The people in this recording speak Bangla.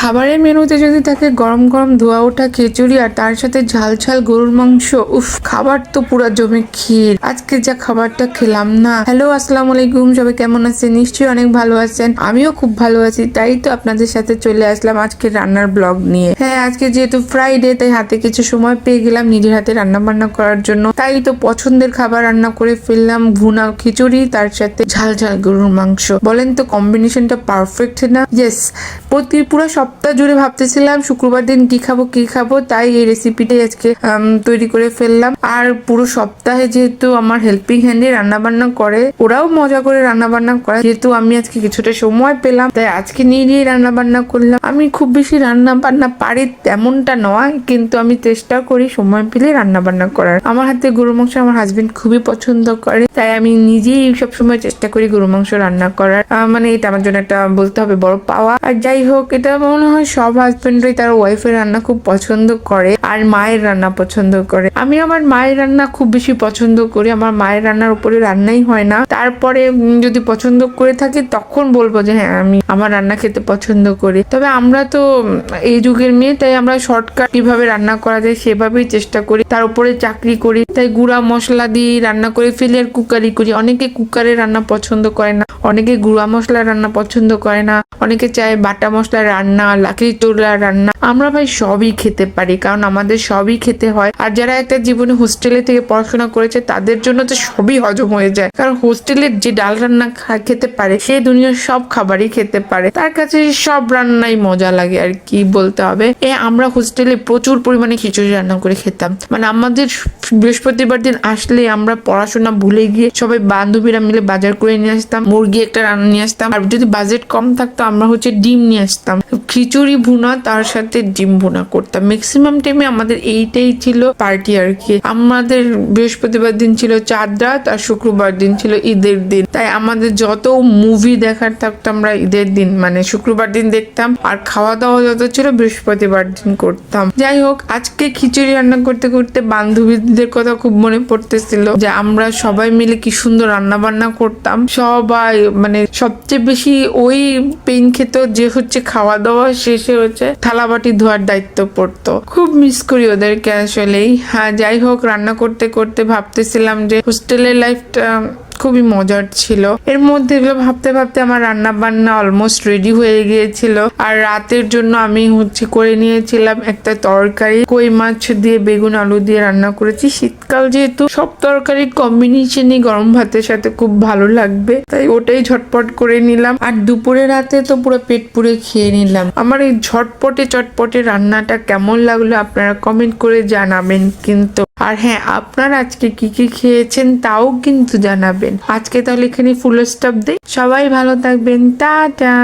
খাবারের মেনুতে যদি থাকে গরম গরম ধোয়া ওঠা খিচুড়ি আর তার সাথে ঝাল ঝাল গরুর মাংস, উফ, খাবার তো পুরা জমে ক্ষীর। আজকে যা খাবারটা খেলাম না। হ্যালো আসসালামু আলাইকুম, সবাই কেমন আছেন? নিশ্চয়ই অনেক ভালো আছেন। আমিও খুব ভালো আছি, তাই তো আপনাদের সাথে চলে আসলাম আজকে রান্নার ব্লগ নিয়ে। হ্যাঁ আজকে যেহেতু ফ্রাইডে তাই হাতে কিছু সময় পেয়ে গেলাম নিজের হাতে রান্না বান্না করার জন্য। তাই তো পছন্দের খাবার রান্না করে ফেললাম, ভুনা খিচুড়ি, তার সাথে ঝাল ঝাল গরুর মাংস। বলেন তো কম্বিনেশনটা পারফেক্ট না? ইয়েস প্রতি পুরো সপ্তাহ জুড়ে ভাবতেছিলাম শুক্রবার দিন কি খাব কি খাব, তাই এই রেসিপিটাই আজকে তৈরি করে ফেললাম। আর পুরো সপ্তাহে যেহেতু আমার হেল্পিং হ্যান্ডে রান্না বান্না করে, ওরাও মজা করে রান্না বান্না করে, যেহেতু আমি আজকে কিছুটা সময় পেলাম, তাই আজকে নিয়ে নিয়ে রান্না বান্না করলাম। আমি খুব বেশি রান্না বান্না পারি তেমনটা নয়, কিন্তু আমি চেষ্টা করি সময় পেলে রান্না বান্না করার। আমার হাতে গরু মাংস আমার হাজবেন্ড খুবই পছন্দ করে, তাই আমি নিজেই সব সময় চেষ্টা করি গরু মাংস রান্না করার। মানে এটা আমার জন্য একটা বলতে হবে বড় পাওয়া। আর যাই হোক, এটা মনে হয় সব হাজবেন্ডরাই তার ওয়াইফের রান্না খুব পছন্দ করে আর মায়ের রান্না পছন্দ করে। আমি আমার মায়ের রান্না খুব বেশি পছন্দ করি। আমার মায়ের রান্নার উপরে রান্নাই হয় না। তারপরে যদি পছন্দ করে থাকি, তখন বলব যে হ্যাঁ আমি আমার রান্না খেতে পছন্দ করি। তবে আমরা তো এই যুগের মেয়ে, তাই আমরা শর্টকাট কীভাবে রান্না করা যায় সেভাবেই চেষ্টা করি। তার উপরে চাকরি করি, তাই গুঁড়া মশলা দিয়ে রান্না করে ফেলি আর কুকারি করি। অনেকে কুকারে রান্না পছন্দ করে না। অনেকে গুঁড়া মশলা রান্না পছন্দ করে না, অনেকে চায় বাটা মশলা রান্না, লাকড়ি চোলা রান্না। আমরা ভাই সবই খেতে পারি, কারণ আমাদের সবই খেতে হয়। আর যারা একটা জীবনে হোস্টেলে থেকে পড়াশোনা করেছে, তাদের জন্য তো সবই হজম হয়ে যায়। কারণ হোস্টেলের যে ডাল রান্না খেতে পারে, সে দুনিয়ার সব খাবারই খেতে পারে। তার কাছে সব রান্নাই মজা লাগে, আর কি বলতে হবে। এ, আমরা হোস্টেলে প্রচুর পরিমাণে খিচুড়ি রান্না করে খেতাম। মানে আমাদের বৃহস্পতিবার দিন আসলে আমরা পড়াশোনা ভুলে গিয়ে সবাই বান্ধবীরা মিলে বাজার করে নিয়ে আসতাম, মুরগি একটা রান্না নিয়ে আসতাম। আর যদি বাজেট কম থাকতো, আমরা হচ্ছে ডিম নিয়ে আসতাম। খিচুড়ি ভুনা, তার সাথে ডিম ভুনা করতাম। ম্যাক্সিমাম টাইমে আমাদের এইটাই ছিল পার্টি আর কি। আমাদের বৃহস্পতিবার দিন ছিল চাঁদ রাত আর শুক্রবার দিন ছিল ঈদের দিন। তাই আমাদের যত মুভি দেখার থাকতো, আমরা ঈদের দিন মানে শুক্রবার দিন দেখতাম। আর খাওয়া দাওয়া যত ছিল, বৃহস্পতিবার দিন করতাম। যাই হোক, আজকে খিচুড়ি রান্না করতে করতে বান্ধবীদের কথা খুব মনে পড়তেছিল যে, আমরা সবাই মিলে কি সুন্দর রান্না বান্না করতাম। সবাই মানে সবচেয়ে বেশি ওই পেন খেত যে হচ্ছে খাওয়া দাওয়া শেষে হচ্ছে থালা বাটি ধোয়ার দায়িত্ব পড়তো। খুব মিস করি ওদেরকে আসলেই। হ্যাঁ যাই হোক, রান্না করতে করতে ভাবতেছিলাম যে হোস্টেলের লাইফটা খুবই মজার ছিল। এর মধ্যে এগুলো ভাবতে ভাবতে আমার রান্না বান্না অলমোস্ট রেডি হয়ে গিয়েছিল। আর রাতের জন্য আমি হচ্ছে করে নিয়েছিলাম একটা তরকারি। কই মাছ দিয়ে, বেগুন, আলু দিয়ে রান্না করেছি। শীতকাল যেহেতু, সব তরকারি কম্বিনেশনই গরম ভাতের সাথে খুব ভালো লাগবে। তাই ওটাই ঝটপট করে নিলাম। আর দুপুরে রাতে তো পুরো পেট পুরে খেয়ে নিলাম। আমার এই ঝটপটে চটপটে রান্নাটা কেমন লাগল আপনারা কমেন্ট করে জানাবেন কিন্তু। আর হ্যাঁ আপনারা আজকে কি কি খেয়েছেন তাও কিন্তু জানাবেন। আজকে তাহলে এখানে ফুল স্টপ দিই। সবাই ভালো থাকবেন। টাটা।